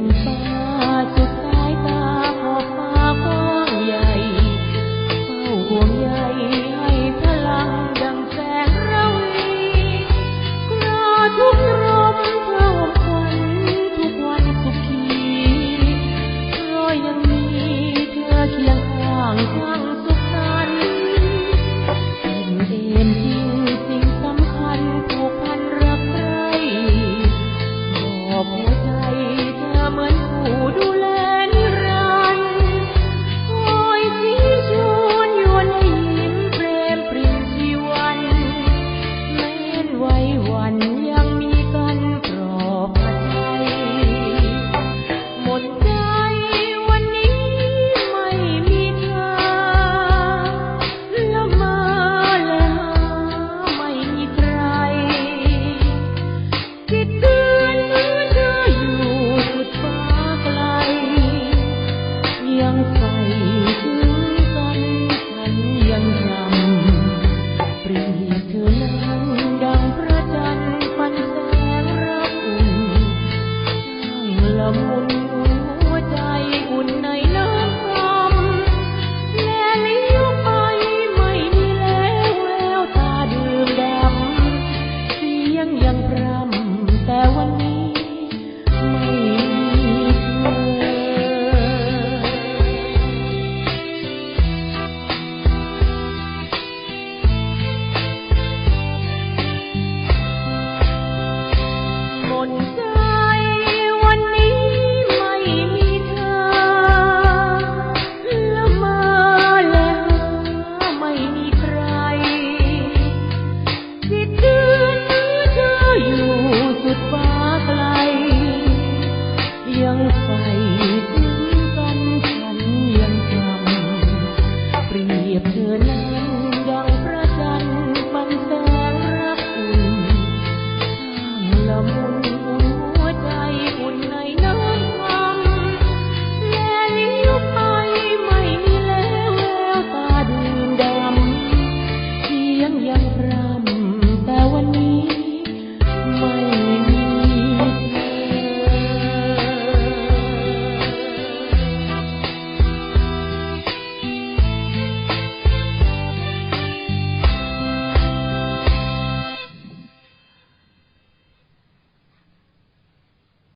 远方. ยังใส่ถึงกันฉันยังจำเปรียบเธอนั้น